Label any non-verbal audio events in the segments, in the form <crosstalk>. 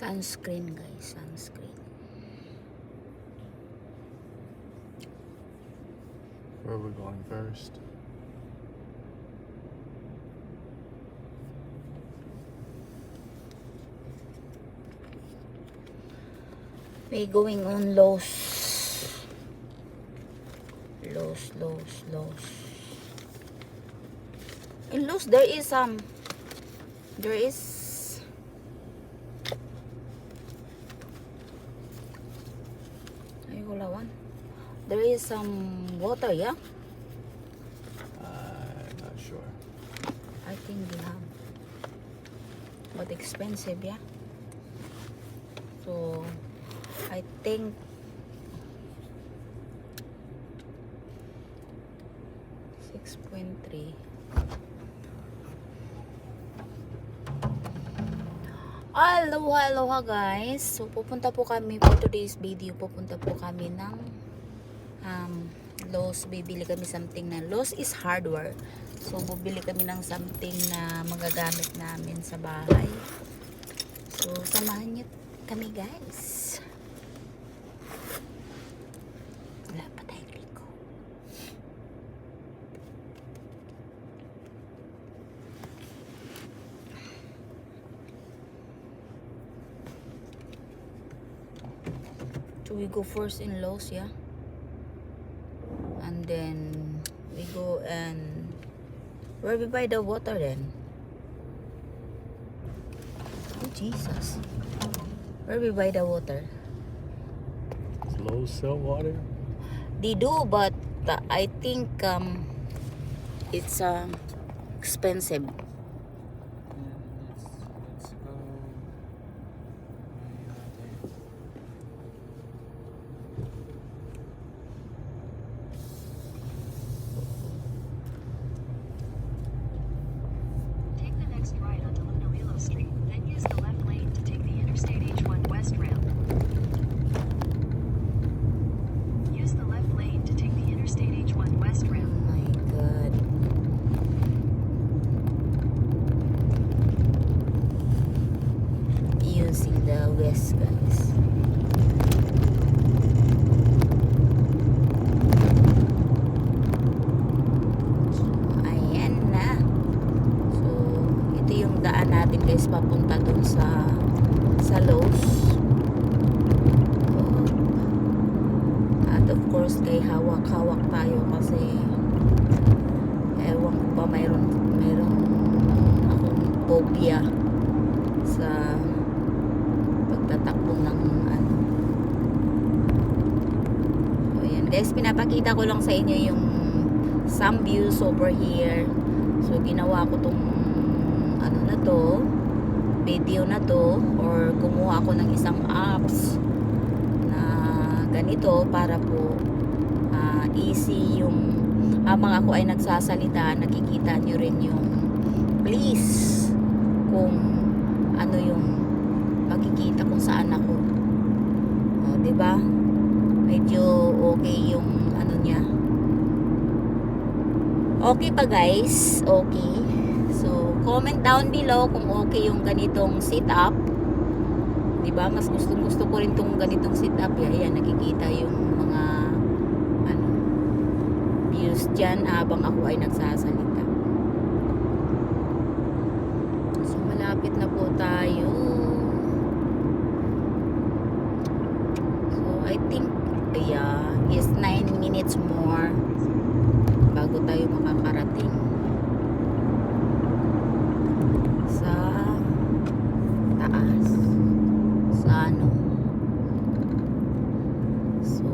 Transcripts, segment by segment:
Sunscreen guys, sunscreen. Where are we going first? We going on Lowe's. Lowe's, Lowe's, Lowe's. In Lowe's, there is um, there is ay wala one. There is some water, yeah. I'm not sure. I think they have, but expensive, yeah. So, I think six point three. Aloha, aloha guys. So, pupunta po kami for today's video. Pupunta po kami ng Lowe's. Bibili kami something na Lowe's is hardware. So, bubili kami ng something na magagamit namin sa bahay. So, samahan niyo kami guys. Wala pa tayong liko. So we go first in Lowe's, yeah? Then we go and where we buy the water then? Oh Jesus. Where we buy the water? Lowe's sell water? They do, but uh, I think um, it's uh, expensive. Phobia sa pagtatakbo ng ano. So, ayan guys, pinapakita ko lang sa inyo yung some views over here. So, ginawa ko tong ano na to, video na to, or kumuha ako ng isang apps na ganito para po ah, easy yung habang ako ay nagsasalita nakikita nyo rin yung please kung ano yung makikita kung saan ako o, di ba? Medyo okay yung ano niya. Okay pa guys. Okay. So comment down below kung okay yung ganitong setup di ba? Mas gusto gusto ko rin tong ganitong setup eh. ayan nakikita yung mga ano views dyan habang ako ay nagsasalita so malapit na po tayo. So I think yeah is 9 minutes more bago tayo makakarating. Sa taas. Sa ano? So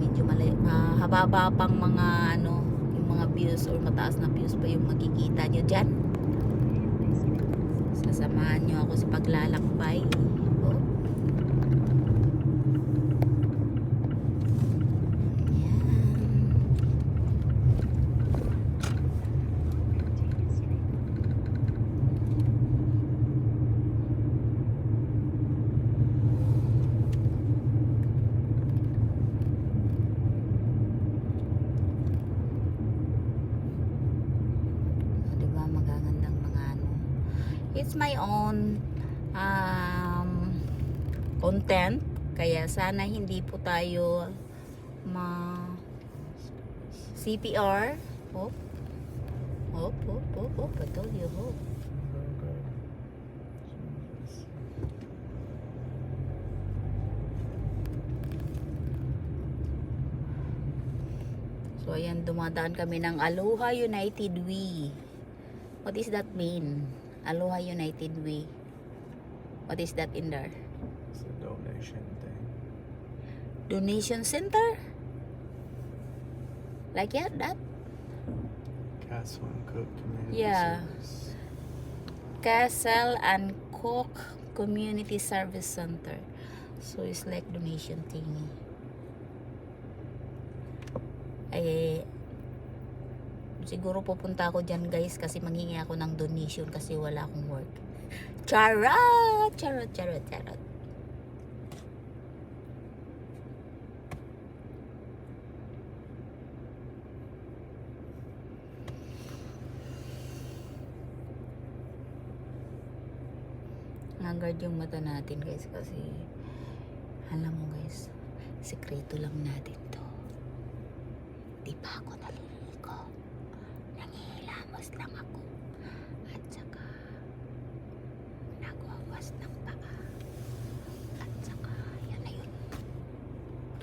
medyo malay mahaba pang mga ano yung mga views or mataas na views pa yung makikita nyo dyan sasamahan nyo ako sa paglalakbay oh. Yan. Diba magagandang mga ano. It's my own um content. Kaya sana hindi po tayo ma CPR. Hop. Hop, hop, hop, hop. You, hop. So, ayan, dumadaan kami ng Aloha United We. What is that mean? Aloha United Way. What is that in there? It's a donation thing. Donation center? Like yeah, that? Castle and Cook Community Yeah. Service. Castle and Cook Community Service Center. So, it's like donation thingy. Eh, siguro pupunta ako dyan guys kasi manghingi ako ng donation kasi wala akong work. <laughs> Charot! Charot, charot, charot. Hangard yung mata natin guys kasi alam mo guys, sekreto lang natin to. Di pa ako naliligo. Lang ako. At saka nagwawas ng paa. At saka yan na yun.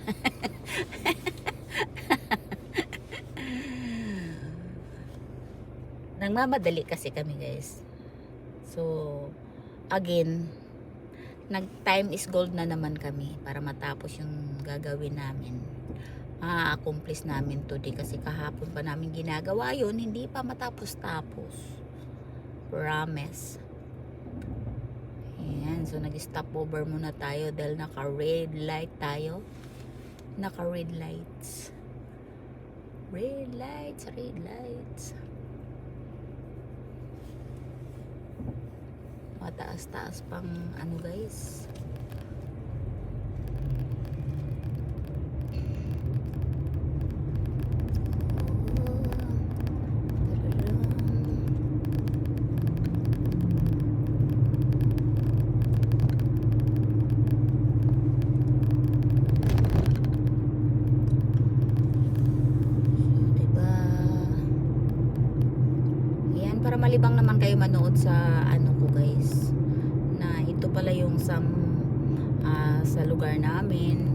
<laughs> Nagmamadali kasi kami guys. So, again, nag time is gold na naman kami para matapos yung gagawin namin ma-accomplish namin today. Kasi kahapon pa namin ginagawa yun. Hindi pa matapos-tapos. Promise. Ayan so nag stop over muna tayo dahil naka red light tayo. Naka red lights. Red lights red lights. Mataas-taas pang ano guys diba yan para malibang naman kayo manood sa ano ko guys na ito pala yung some ah, sa lugar namin.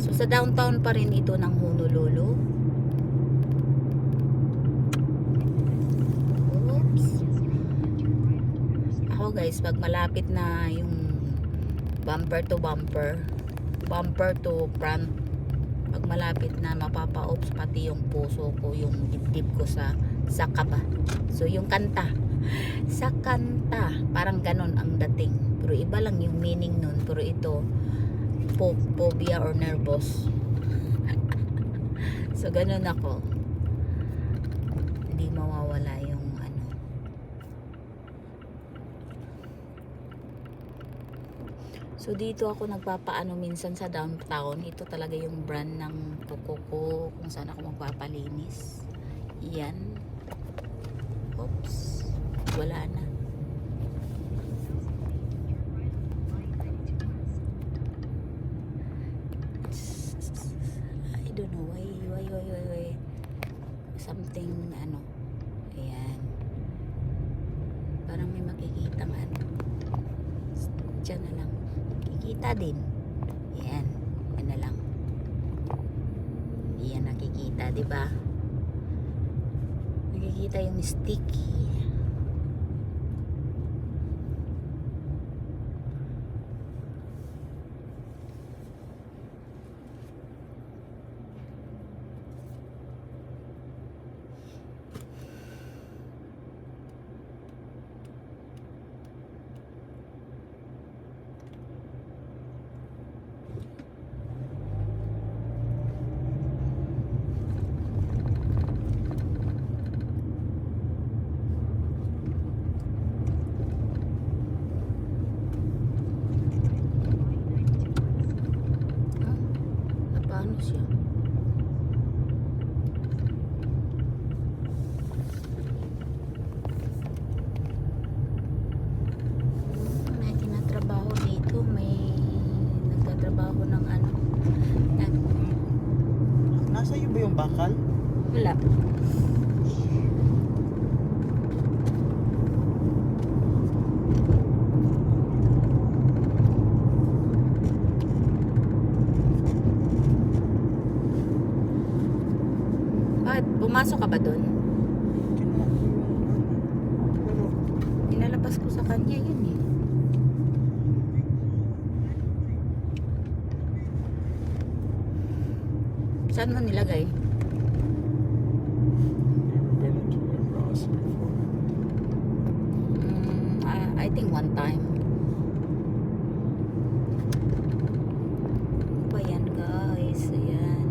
So sa downtown pa rin ito ng Honolulu. Oops. Ako guys pag malapit na yung bumper to bumper bumper to front pag malapit na mapapa-oops pati yung puso ko yung dibdib ko sa sa kaba. So yung kanta. Sa kanta. Parang ganon ang dating. Pero iba lang yung meaning nun. Pero ito po, phobia or nervous <laughs> so ganon ako hindi mawawala yung ano So dito ako nagpapaano minsan sa downtown. Ito talaga yung brand ng kuko ko kung saan ako magpapalinis. Yan. Oops. Wala na. I don't know why why why why why something ano ayan parang may makikita ano Diyan na lang. Kikita din. Yan. Yan na lang. Yan nakikita, ba? Nakikita yung sticky. Bakal? Wala. Bakit? Pumasok ka ba doon? Inalabas ko sa kanya yun eh. Saan mo nilagay? One time. Ano ba yan guys? Ayan.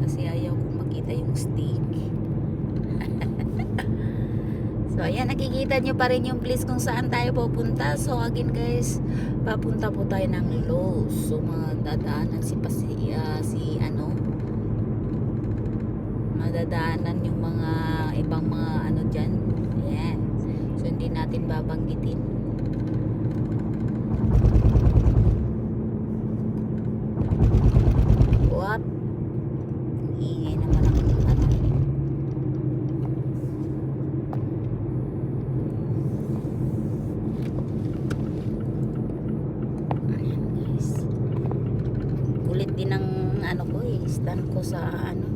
Kasi ayaw kong makita yung steak. <laughs> so ayan, nakikita nyo pa rin yung place kung saan tayo pupunta. So again guys, papunta po tayo ng Lowe's. So mga dadaanan si, pasi, ah, si ano, madadaanan yung mga ibang mga ano dyan. Ayan. So, hindi natin babanggitin. What? Ingay naman ang ano. Ayan guys. Kulit din ang ano ko eh. Stand ko sa ano.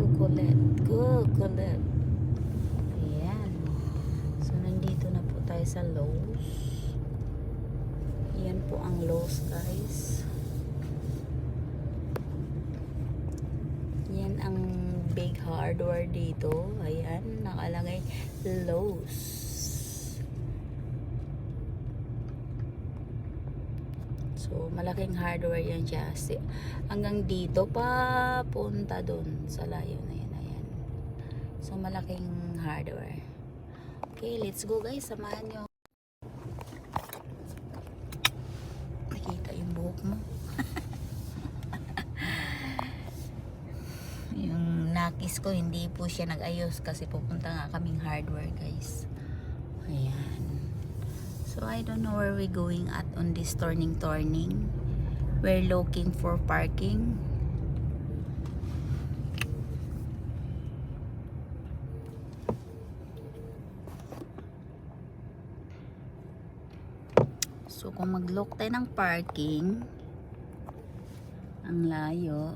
Kukulit. Kukulit. Ayan. So, nandito na po tayo sa Lowe's. Yan po ang Lowe's, guys. Yan ang big hardware dito. Ayan, nakalagay Lowe's. So, malaking hardware yan siya. Si, hanggang dito pa punta dun sa layo na yun. Ayan. So, malaking hardware. Okay, let's go guys. Samahan nyo. Nakita yung buhok mo. <laughs> yung nakis ko, hindi po siya nag-ayos kasi pupunta nga kaming hardware guys. Ayan. So, I don't know where we going at on this turning turning. We're looking for parking. So, kung mag-look tayo ng parking, ang layo.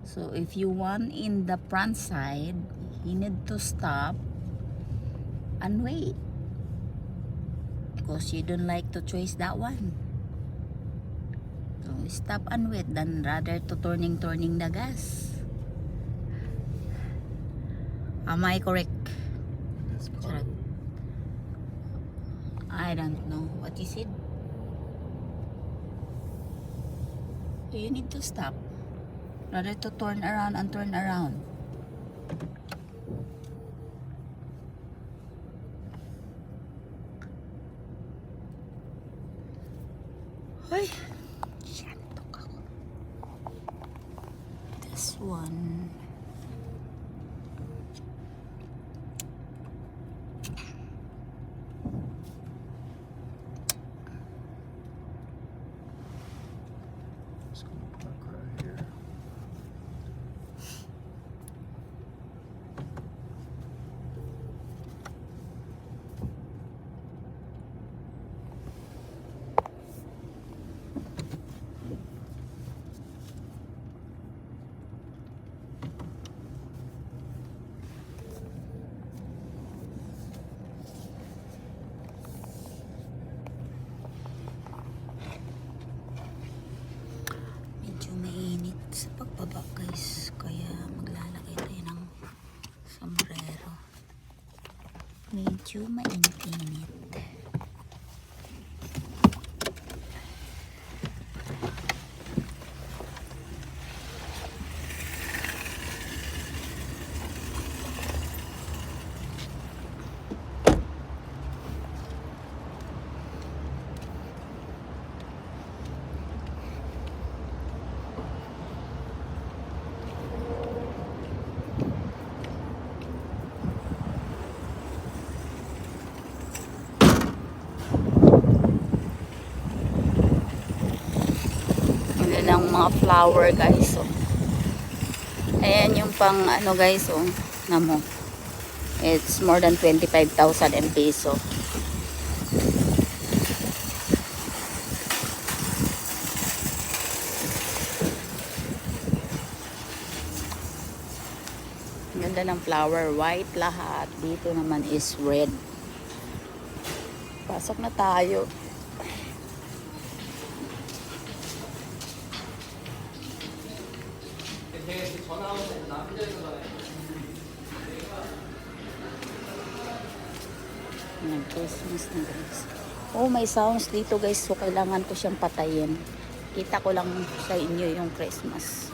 So, if you want in the front side, you need to stop and wait. Because you don't like to choose that one. So, stop and wait than rather to turning turning the gas. Am I correct? I don't know what you said. You need to stop. Rather to turn around and turn around. One. Medyo mainit-init. Mga flower guys. So, ayan yung pang ano guys. Oh, namo. It's more than 25,000 in peso. Ganda ng flower. White lahat. Dito naman is red. Pasok na tayo. Ayan, Christmas na guys. Oh, may sounds dito guys. So, kailangan ko siyang patayin. Kita ko lang sa inyo yung Christmas.